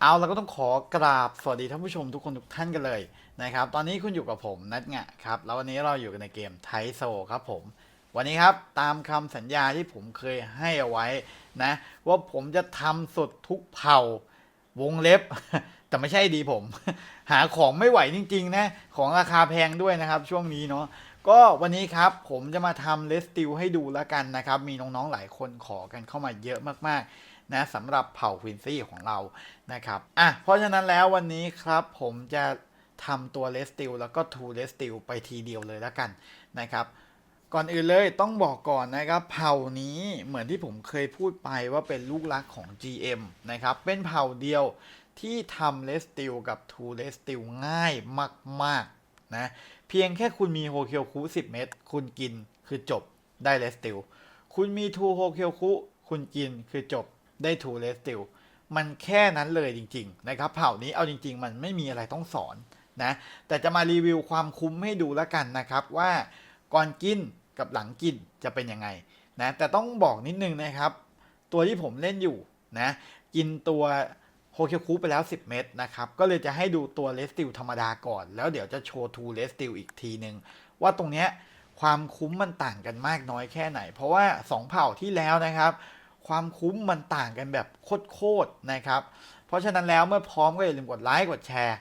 เอาแล้วก็ต้องขอกราบสวัสดีท่านผู้ชมทุกคนทุกท่านกันเลยนะครับ ตอนนี้คุณอยู่กับผมนัทงะครับ แล้ววันนี้เราอยู่กันในเกมไทโซครับผม วันนี้ครับตามคำสัญญาที่ผมเคยให้เอาไว้นะ ว่าผมจะทำสุดทุกเผ่าวงเล็บ แต่ไม่ใช่ดีผม หาของไม่ไหวจริง ๆ นะ ของราคาแพงด้วยนะครับ ช่วงนี้เนาะก็วันนี้ครับผมจะมาทำเลสติลให้ดูแล้วกันนะครับ มีน้องๆหลายคนขอกันเข้ามาเยอะมากๆ นะสำหรับเผ่าควินซี่ของเรานะครับอะเพราะฉะนั้นแล้ววันนี้ครับผมจะทำตัวเลสติลแล้วก็ทูเลสติลไปทีเดียวเลยแล้วกันนะครับก่อนอื่นเลยต้องบอกก่อนนะครับ เผ่านี้เหมือนที่ผมเคยพูดไปว่าเป็นลูกรักของ GM นะครับ เป็นเผ่าเดียวที่ทำเลสติลกับทูเลสติลง่ายมากๆนะเพียงแค่คุณมีโฮเคียวคุ10 เม็ดคุณกินคือจบได้เลสติลคุณมีทูโฮเคียวคุคุณกินคือจบ ได้ทูเลสติลมันแค่นั้นเลยจริง ๆ นะครับเผ่านี้เอาจริง ๆ มันไม่มีอะไรต้องสอนนะแต่จะมารีวิวความคุ้มให้ดูแล้วกันนะครับว่าก่อนกินกับหลังกินจะเป็นยังไงนะแต่ต้องบอกนิดนึงนะครับ ตัวที่ผมเล่นอยู่นะกินตัวโฮเคียวคูไปแล้ว 10 เม็ดนะครับก็เลยจะให้ดูตัวเลสติลธรรมดาก่อน แล้วเดี๋ยวจะโชว์ทูเลสติลอีกทีหนึ่งว่าตรงเนี้ยความคุ้มมันต่างกันมากน้อยแค่ไหน เพราะว่า 2 เผ่าที่แล้วนะครับ ความคุ้มมันต่างกันแบบโคตรๆนะครับ เพราะฉะนั้นแล้วเมื่อพร้อมก็อย่าลืมกดไลค์กดแชร์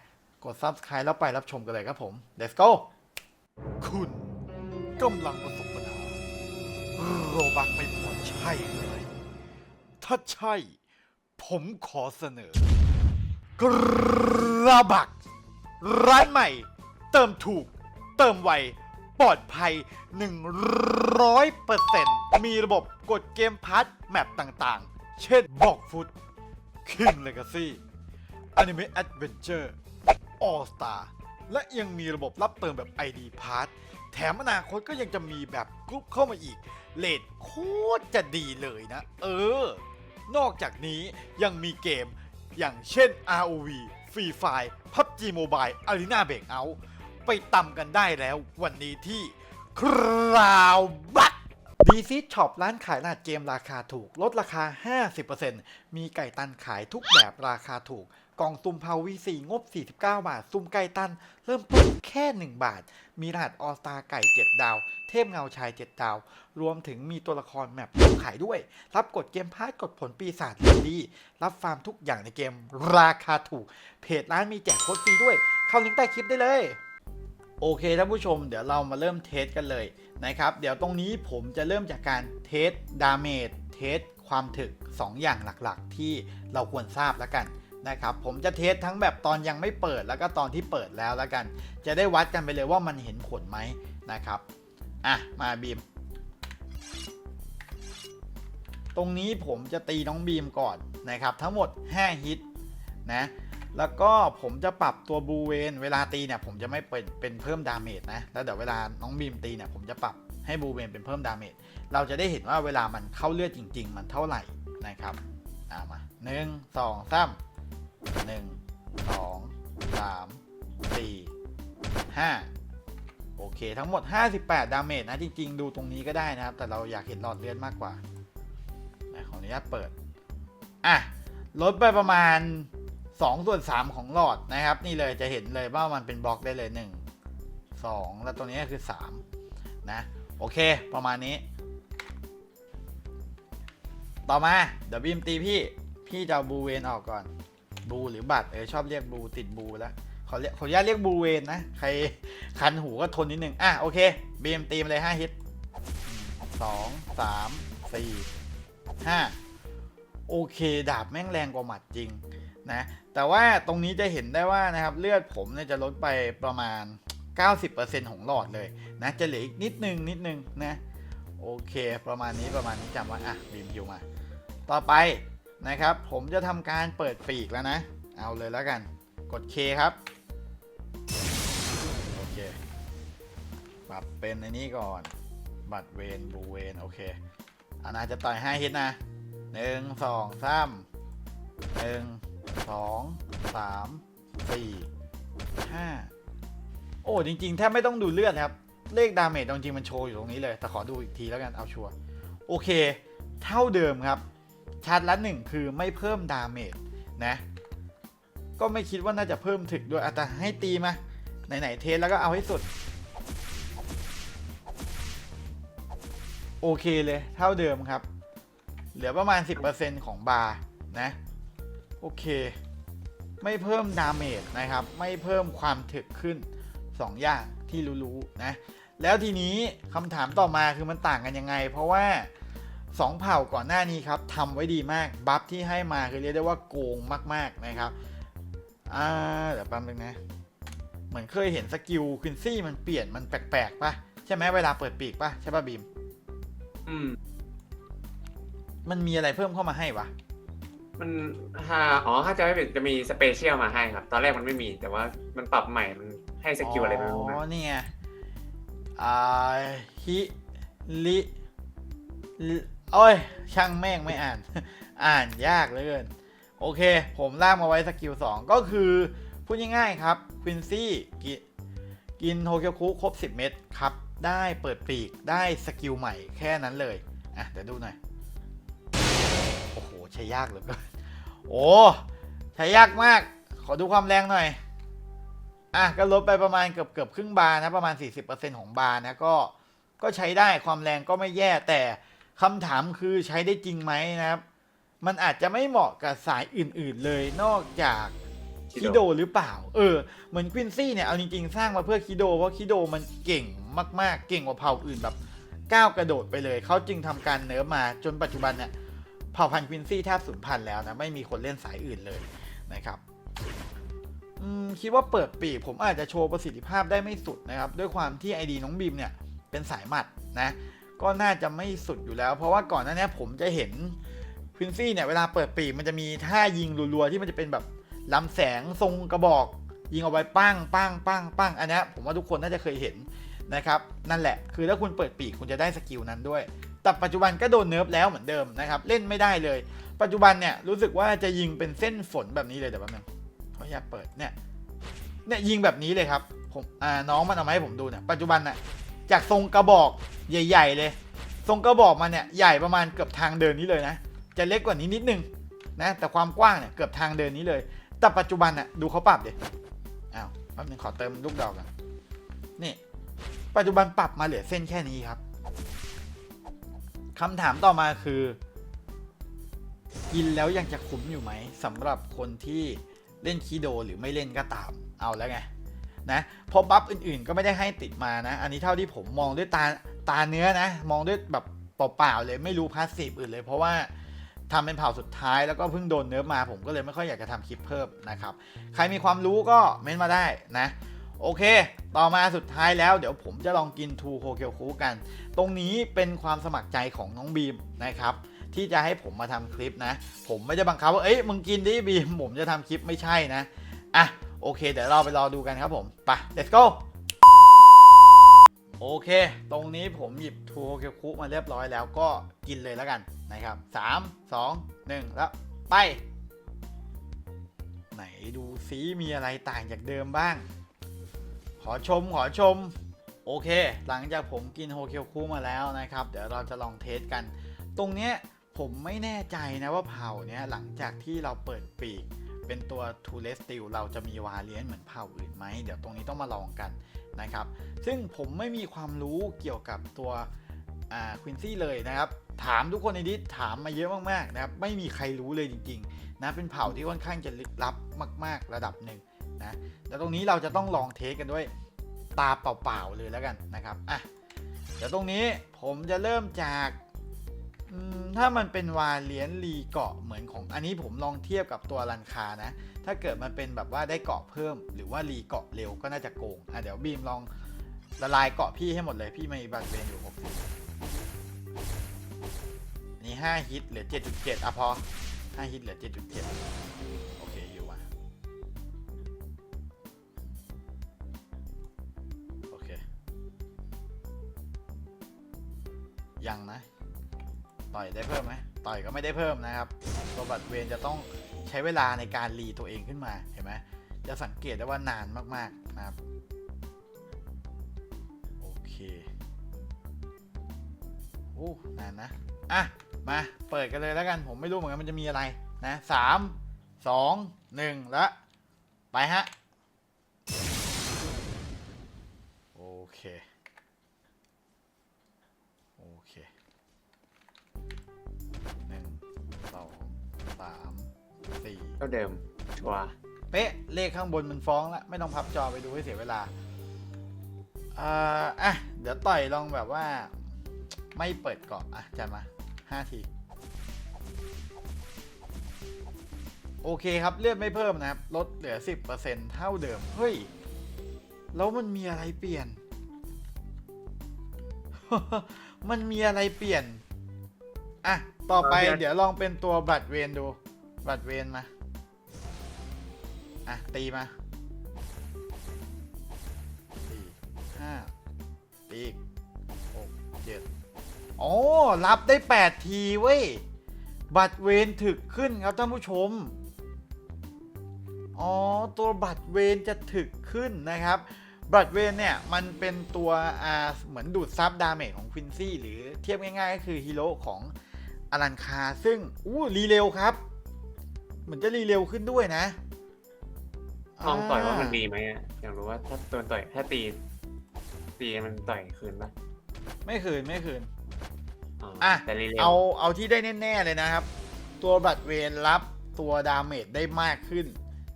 กด Subscribe แล้วไปรับชมกันเลยครับผม let's go คุณกำลังประสบปัญหาโรบักไม่พอใช่เลย ถ้าใช่ ผมขอเสนอกระบัก ร้านใหม่ เติมถูก เติมไว ปลอดภัย 100%มีระบบกดเกมพาร์ทแมปต่างๆ เช่นบอกฟุต King Legacy Anime Adventure All Star และยังมีระบบรับเติมแบบ ID Pass แถมอนาคตก็ยังจะมีแบบกรุ๊ปเข้ามาอีก เลทโคตรจะดีเลยนะ เออ นอกจากนี้ยังมีเกมอย่างเช่น ROV Free Fire PUBG Mobile Arena Breakout ไปตำกันได้แล้ว วันนี้ที่คราวบักดีซีช็อปร้านขายรหัสเกมราคาถูก ลดราคา 50%มีไก่ตันขายทุกแบบราคาถูก กล่องซุ่มเผาวีสีงบ 49 บาท ซุ่มไก่ตัน เริ่มต้นแค่ 1 บาท มีรหัสออสตาไก่ 7 ดาว เทพเงาชาย 7 ดาว รวมถึงมีตัวละครแมปขายด้วย รับกดเกมพาร์ทกดผลปีศาจดี รับฟาร์มทุกอย่างในเกมราคาถูก เพจร้านมีแจกโค้ดฟรีด้วย เข้าลิงก์ใต้คลิปได้เลย โอเคท่านผู้ชมเดี๋ยวเรามาเริ่มเทสกันเลยนะครับ เดี๋ยวตรงนี้ผมจะเริ่มจากการเทสดาเมจเทสความถึก 2 อย่างหลักๆ ที่เราควรทราบแล้วกันนะครับผมจะเทสทั้งแบบตอนยังไม่เปิดแล้วก็ตอนที่เปิดแล้วแล้วกัน จะได้วัดกันไปเลยว่ามันเห็นผลไหมนะครับอะมาบีม ตรงนี้ผมจะตีน้องบีมก่อนนะครับ ทั้งหมด 5 ฮิตนะ แล้วก็ผมจะปรับตัวบูเวนเวลาตีเนี่ยผมจะไม่เป็นเป็นเพิ่มดาเมจนะ แล้วเดี๋ยวเวลาน้องบีมตีเนี่ยผมจะปรับให้บูเวนเป็นเพิ่มดาเมจ เราจะได้เห็นว่าเวลามันเข้าเลือดจริง ๆ มันเท่าไหร่นะครับอ่ามาหนึ่งสองสามหนึ่งสองสามสี่ห้าโอเค ทั้งหมด 58 ดาเมจนะ จริง ๆ ดูตรงนี้ก็ได้นะครับ แต่เราอยากเห็นหลอดเลือดมากกว่าขออนุญาตเปิด อะ ลดไปประมาณ 2ส่วน3ของหลอดนะครับ นี่เลยจะเห็นเลยว่ามันเป็นบล็อกได้เลย 1 2 แล้วตัวนี้คือ 3 นะ โอเค ประมาณนี้ ต่อมา เดี๋ยวบีมตีพี่ พี่จะบูเวนออกก่อน บูหรือบัตรเออชอบเรียกบูติดบูแล้วขอเรียกขออนุญาตเรียกบูเวนนะ ใครคันหูก็ทนนิดนึง อะ โอเคบีมตีมเลย 5 ฮิตสองสามสี่ห้าโอเค ดาบแม่งแรงกว่าหมัดจริง นะแต่ว่าตรงนี้จะเห็นได้ว่านะครับเลือดผมเนี่ยจะลดไปประมาณ 90%ของหลอดเลยนะจะเหลืออีกนิดนึงนิดนึงนะโอเค ประมาณนี้ประมาณนี้จำไว้อะบีมคิวมา ต่อไปนะครับ ผมจะทำการเปิดปีกแล้วนะ เอาเลยแล้วกัน กด K ครับ โอเค ปรับเป็นในนี้ก่อน บัตรเวนบูเวนโอเคอานาจะต่อย5ฮิตนะหนึ่งสองสามหนึ่ง สองสามสี่ห้าโอ้จริงๆแทบไม่ต้องดูเลือดครับ เลขดาเมจจริงๆมันโชว์อยู่ตรงนี้เลย แต่ขอดูอีกทีแล้วกันเอาชัวร์โอเค เท่าเดิมครับชัดละหนึ่งคือไม่เพิ่มดาเมจนะ ก็ไม่คิดว่าน่าจะเพิ่มถึกด้วยอะแต่ให้ตีมาไหนๆเทสแล้วก็เอาให้สุด โอเคเลยเท่าเดิมครับ เหลือประมาณ 10%ของบาร์นะ โอเค ไม่เพิ่มดาเมจนะครับ ไม่เพิ่มความถึกขึ้น 2 อย่างที่รู้ๆนะ แล้วทีนี้คำถามต่อมาคือมันต่างกันยังไง เพราะว่า 2 เผ่าก่อนหน้านี้ครับทำไว้ดีมาก บัฟที่ให้มาคือเรียกได้ว่าโกงมากๆนะครับอ่าเดี๋ยวแป๊บนึงนะ เหมือนเคยเห็นสกิลควินซี่มันเปลี่ยนมันแปลกๆป่ะใช่ไหมเวลาเปิดปีกป่ะใช่ป่ะบีม อืม มันมีอะไรเพิ่มเข้ามาให้วะ มันถ้าอ๋อถ้าจะไม่ผิดจะมีสเปเชียลมาให้ครับ ตอนแรกมันไม่มี แต่ว่ามันปรับใหม่ มันให้สกิลอะไรมาบ้างอ๋นะอเนี่ยอ่าฮิลิลิโอ้ย ช่างแม่งไม่อ่าน อ่านยากเหลยเกิน โอเค ผมลากมาไว้สกิล 2 ก็คือ พูดง่ายๆครับควินซี่กิกินโฮเคียวคุครบ 10 เม็ดครับ ได้เปิดปีกได้สกิลใหม่แค่นั้นเลย อะ เดี๋ยวดูหน่อย ใช้ยากเหลือเกินโอ้ใช้ยากมาก ขอดูความแรงหน่อย อะก็ลดไปประมาณเกือบเกือบครึ่งบาร์นะประมาณ 40%ของบาร์นะก็ก็ใช้ได้ความแรงก็ไม่แย่แต่คำถามคือใช้ได้จริงไหมนะครับ มันอาจจะไม่เหมาะกับสายอื่นๆเลยนอกจากคิโดหรือเปล่า เออ เหมือนควินซี่เนี่ยเอาจริงๆ สร้างมาเพื่อคิโดเพราะคิโดมันเก่งมากๆ เก่งกว่าเผ่าอื่นแบบก้าวกระโดดไปเลย เขาจึงทำการเนิร์ฟมาจนปัจจุบันเนี่ย เผ่าพันธุ์ควินซี่แทบสูญพันธุ์แล้วนะ ไม่มีคนเล่นสายอื่นเลยนะครับคิดว่าเปิดปีกผมอาจจะโชว์ประสิทธิภาพได้ไม่สุดนะครับ ด้วยความที่ไอดีน้องบีมเนี่ย เป็นสายหมัดนะ ก็น่าจะไม่สุดอยู่แล้ว เพราะว่าก่อนหน้านี้ผมจะเห็นควินซี่เนี่ยเวลาเปิดปีกมันจะมีท่ายิงรัวๆที่มันจะเป็นแบบลำแสงทรงกระบอก ยิงเอาไว้ปั้งปั้งปั้งปั้งอันนี้ผมว่าทุกคนน่าจะเคยเห็นนะครับ นั่นแหละ คือถ้าคุณเปิดปีกคุณจะได้สกิลนั้นด้วย แต่ปัจจุบันก็โดนเนิร์ฟแล้วเหมือนเดิมนะครับ เล่นไม่ได้เลย ปัจจุบันเนี่ยรู้สึกว่าจะยิงเป็นเส้นฝนแบบนี้เลยแต่แป๊บนึงขออนุญาตเปิดเนี่ยเนี่ยยิงแบบนี้เลยครับผมอ่าน้องมันเอามาให้ผมดูเนี่ยปัจจุบันน่ะจากทรงกระบอกใหญ่ ๆ เลย ทรงกระบอกมันเนี่ยใหญ่ประมาณเกือบทางเดินนี้เลยนะ จะเล็กกว่านี้นิดนึงนะแต่ความกว้างเนี่ยเกือบทางเดินนี้เลย แต่ปัจจุบันน่ะดูเขาปรับเด็อ้าวแป๊บนึงขอเติมลูกดอกกันนี่ ปัจจุบันปรับมาเหลือเส้นแค่นี้ครับ คำถามต่อมาคือ กินแล้วยังจะคุ้มอยู่ไหมสำหรับคนที่เล่นคีโดหรือไม่เล่นก็ตามเอาแล้วไงนะเพราะบัฟอื่นๆก็ไม่ได้ให้ติดมานะ อันนี้เท่าที่ผมมองด้วยตาตาเนื้อนะ มองด้วยแบบเปล่าๆเลยไม่รู้พาสซีฟอื่นเลย เพราะว่าทำเป็นเผ่าสุดท้ายแล้วก็เพิ่งโดนเนื้อมาผมก็เลยไม่ค่อยอยากจะทำคลิปเพิ่มนะครับ ใครมีความรู้ก็เม้นมาได้นะ โอเค ต่อมาสุดท้ายแล้วเดี๋ยวผมจะลองกินทูโคเคียวคูกัน ตรงนี้เป็นความสมัครใจของน้องบีมนะครับ ที่จะให้ผมมาทำคลิปนะ ผมไม่ได้บังคับว่า เอ้ย มึงกินดิบีม ผมจะทำคลิปไม่ใช่นะ อะ โอเค เดี๋ยวเราไปรอดูกันครับผม ไป let's go โอเค ตรงนี้ผมหยิบทูโฮเกคุมาเรียบร้อยแล้วก็กินเลยแล้วกันนะครับ3 2 1แล้วไป ไหนดูซิมีอะไรต่างจากเดิมบ้าง ขอชมขอชม โอเค หลังจากผมกินโฮเคียวคุมาแล้วนะครับ เดี๋ยวเราจะลองเทสกัน ตรงเนี้ยผมไม่แน่ใจนะว่าเผ่าเนี้ยหลังจากที่เราเปิดปีก เป็นตัวทูเลสติลเราจะมีวาเลียนเหมือนเผ่าอื่นไหมเดี๋ยวตรงนี้ต้องมาลองกันนะครับ ซึ่งผมไม่มีความรู้เกี่ยวกับตัวควินซี่เลยนะครับ ถามทุกคนในดิสถามมาเยอะมากๆนะครับ ไม่มีใครรู้เลยจริงๆนะเป็นเผ่าที่ค่อนข้างจะลึกลับมาก ๆ ระดับหนึ่ง นะแต่ตรงนี้เราจะต้องลองเทสกันด้วยตาเปล่าๆเลยแล้วกันนะครับอะเดี๋ยวตรงนี้ผมจะเริ่มจากถ้ามันเป็นวาเลียนรีเกาะเหมือนของอันนี้ผมลองเทียบกับตัวรันคานะ ถ้าเกิดมันเป็นแบบว่าได้เกาะเพิ่ม หรือว่ารีเกาะเร็วก็น่าจะโกงอะเดี๋ยวบีมลองละลายเกาะพี่ให้หมดเลยพี่มีบัตรเวนอยู่60นี่5ฮิตเหลือ 7.7อะพอ 5 ฮิตเหลือ 7.7 ยังนะ ต่อยได้เพิ่มไหมต่อยก็ไม่ได้เพิ่มนะครับตัวบัตรเวนจะต้องใช้เวลาในการรีตัวเองขึ้นมาเห็นไหมจะสังเกตได้ว่านานมากๆนะครับ โอเคโอ้นานนะอะมาเปิดกันเลยแล้วกันผมไม่รู้เหมือนกันมันจะมีอะไรนะสามสองหนึ่งแล้วไปฮะ สี่ก็เดิมชัวร์เป๊ะเลขข้างบนมันฟ้องแล้วไม่ต้องพับจอไปดูให้เสียเวลาอ่าอะเดี๋ยวต่อยลองแบบว่า ไม่เปิดเกาะอะจัดมาห้าที โอเคครับเลือดไม่เพิ่มนะครับ ลดเหลือ 10%เท่าเดิม เฮ้ย แล้วมันมีอะไรเปลี่ยน มันมีอะไรเปลี่ยน อะ ต่อไปเดี๋ยวลองเป็นตัวบัตรเวนดู บัตรเวนมา อะ ตีมาสี่ห้าตีอีกหกเจ็ดโอ้รับได้แปดทีเว้ย บัตรเวนถึกขึ้นครับท่านผู้ชม อ๋อ ตัวบัตรเวนจะถึกขึ้นนะครับ บัตรเวนเนี่ย มันเป็นตัวอ่าเหมือนดูดซับดาเมจของควินซี่หรือเทียบง่ายๆ ก็คือฮีโร่ของอลันคา ซึ่ง อู้รีเร็วครับ เหมือนจะรีเร็วขึ้นด้วยนะ ลองต่อยว่ามันดีไหมอะอยากรู้ว่าถ้าโดนต่อยถ้าตีตีมันต่อยคืนปะไม่คืนไม่คืนอ๋ออะ แต่รีเร็วเอาเอาที่ได้แน่ๆเลยนะครับ ตัวบัตรเวนรับตัวดาเมจได้มากขึ้น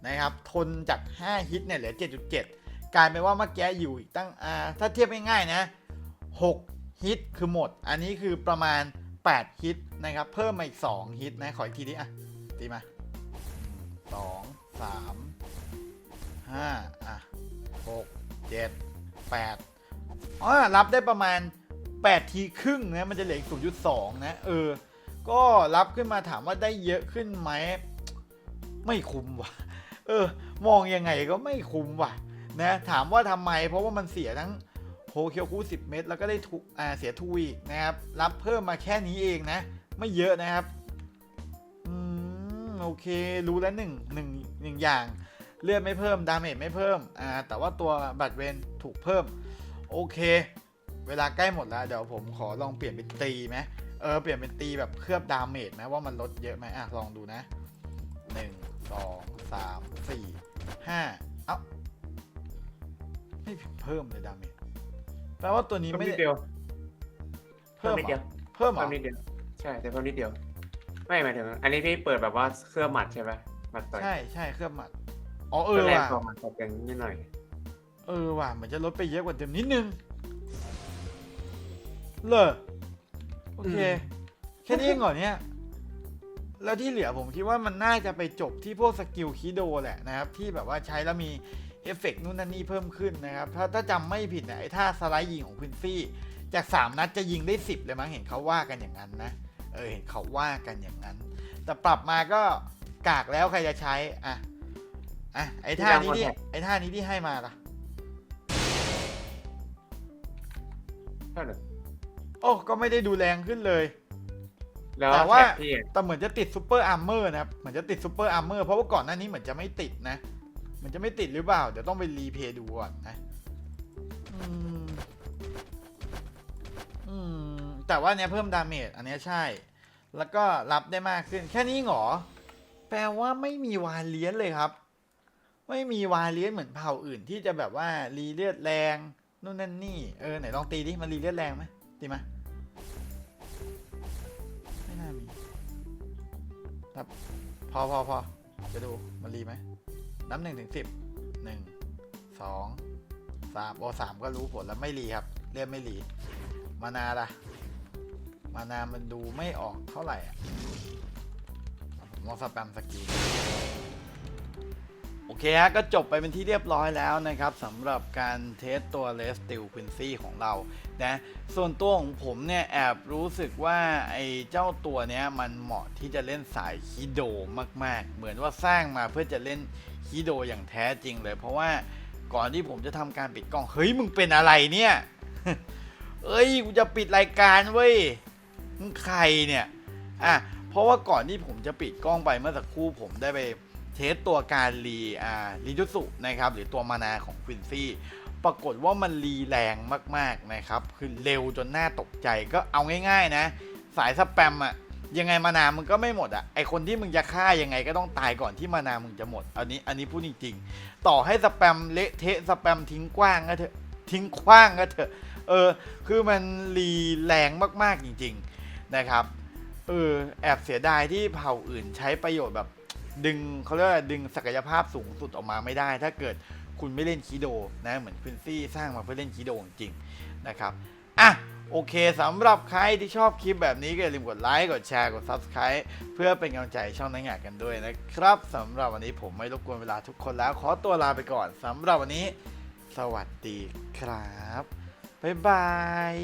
นะครับ ทนจาก 5 ฮิตเนี่ยเหลือ 7.7 กลายเป็นว่าเมื่อกี้อยู่อีกตั้งอ่าถ้าเทียบง่ายๆนะ 6 ฮิตคือหมด อันนี้คือประมาณ 8 ฮิตนะครับ เพิ่มมาอีก 2 ฮิตนะ ขออีกทีนี้อะ ตีมา 2 3 5อะ6 7 8อ๋อรับได้ประมาณ 8 ทีครึ่งนะมันจะเหลืออีก0.2 นะเออ ก็รับขึ้นมาถามว่าได้เยอะขึ้นไหม ไม่คุ้มว่ะ เออ มองยังไงก็ไม่คุ้มว่ะ นะ ถามว่าทำไม เพราะว่ามันเสียทั้งโฮเคียวคู10 เม็ดแล้วก็ได้ทุอ่าเสียทูอีกนะครับ รับเพิ่มมาแค่นี้เองนะ ไม่เยอะนะครับ อืม โอเค รู้แล้วหนึ่งหนึ่งหนึ่งอย่าง เลือดไม่เพิ่ม ดาเมจไม่เพิ่ม อ่า แต่ว่าตัวบัตรเวนถูกเพิ่ม โอเค เวลาใกล้หมดแล้ว เดี๋ยวผมขอลองเปลี่ยนเป็นตีไหมเออ เปลี่ยนเป็นตีแบบเคลือบดาเมจไหมว่ามันลดเยอะไหมอะ ลองดูนะหนึ่งสองสามสี่ห้าเอ้า ไม่เพิ่มเลยดาเมจ แปลว่าตัวนี้เพิ่มไม่นิได้ดเดียวเพิ่มนิดเหรเดียอวเพิ่มเหรเพิ่อมนิดเดียว ใช่แต่เพิ่มนิดเดียว ไม่หมายถึง อันนี้พี่เปิดแบบว่าเครื่องหมัดใช่ปะหมัดต่อยใช่ใช่เคลือบหมัด อ๋อเอเออแรงว่ะ กว่าหมัดต่อยกันนิดหน่อย เออว่ะเหมือนจะลดไปเยอะกว่าเดิมนิดนึงเลอโอเคแค่นี้เองเหรอเนี่ย แล้วที่เหลือผมคิดว่ามันน่าจะไปจบที่พวกสกิลคิโดแหละนะครับ ที่แบบว่าใช้แล้วมีเอฟเฟกต์นู่นนั่นนี่เพิ่มขึ้นนะครับ ถ้าถ้าจำไม่ผิดเนี่ยไอ้ท่าสไลด์ยิงของควินซี่ จาก 3 นัดจะยิงได้ 10 เลยมั้งเห็นเขาว่ากันอย่างนั้นนะ เออเห็นเขาว่ากันอย่างนั้น แต่ปรับมาก็กากแล้วใครจะใช้ อะ อะไอ้ท่านี้ที่ไอ้ท่านี้ที่ให้มาล่ะเท่าเดิมโอ้ก็ไม่ได้ดูแรงขึ้นเลย แล้วแต่ว่าแท็กพี่อะแต่เหมือนจะติดซูเปอร์อาร์เมอร์นะครับเหมือนจะติดซูเปอร์อาร์เมอร์เพราะว่าก่อนหน้านี้เหมือนจะไม่ติดนะ มันจะไม่ติดหรือเปล่า เดี๋ยวต้องไปรีเพย์ดูก่อนนะอืมอืมแต่ว่าเนี้ยเพิ่มดาเมจอันเนี้ยใช่ แล้วก็รับได้มากขึ้น แค่นี้เหรอ แปลว่าไม่มีวาเลียนเลยครับ ไม่มีวาเลียนเหมือนเผ่าอื่นที่จะแบบว่ารีเลือดแรงนู่นนั่นนี่เออไหนลองตีดิมันรีเลือดแรงไหมตีมาไม่น่ามีครับพอพอพอจะดูมันรีไหมนับหนึ่งถึงสิบหนึ่งสองสามโอสามก็รู้ผลแล้วไม่รีครับเรียกไม่รีมานาล่ะมานามันดูไม่ออกเท่าไหร่อะผมลองสแปมสกิล โอเคฮะก็จบไปเป็นที่เรียบร้อยแล้วนะครับสำหรับการเทสตัวเลสติลควินซี่ของเรานะส่วนตัวของผมเนี่ยแอบรู้สึกว่าไอ้เจ้าตัวเนี้ยมันเหมาะที่จะเล่นสายคิโดมาก ๆ เหมือนว่าสร้างมาเพื่อจะเล่นคิโดอย่างแท้จริงเลย เพราะว่าก่อนที่ผมจะทำการปิดกล้อง เฮ้ยมึงเป็นอะไรเนี่ยเอ้ยกูจะปิดรายการเว้ยมึงใครเนี่ยอะเพราะว่าก่อนที่ผมจะปิดกล้องไปเมื่อสักครู่ผมได้ไป เทสตัวการรีอ่ารีจุสุนะครับหรือตัวมานาของควินซี่ปรากฏว่ามันรีแรงมากๆนะครับ คือเร็วจนน่าตกใจก็เอาง่าย ๆ นะ สายสแปมอะยังไงมานามึงก็ไม่หมดอะไอคนที่มึงจะฆ่ายังไงก็ต้องตายก่อนที่มานามึงจะหมด อันนี้อันนี้พูดจริงๆ ต่อให้สแปมเละเทะสแปมทิ้งกว้างก็เถอะทิ้งขว้างก็เถอะเออ คือมันรีแรงมากๆจริง ๆนะครับเออแอบเสียดายที่เผ่าอื่นใช้ประโยชน์แบบ ดึงเขาเรียกว่าดึงศักยภาพสูงสุดออกมาไม่ได้ ถ้าเกิดคุณไม่เล่นคีโดนะเหมือนควินซี่สร้างมาเพื่อเล่นคีโดจริงนะครับอะโอเคสำหรับใครที่ชอบคลิปแบบนี้ก็อย่าลืมกดไลค์กดแชร์กด Subscribe เพื่อเป็นกำลังใจช่องนังงานกันด้วยนะครับสำหรับวันนี้ผมไม่รบกวนเวลาทุกคนแล้ว ขอตัวลาไปก่อนสำหรับวันนี้ สวัสดีครับ บ๊ายบาย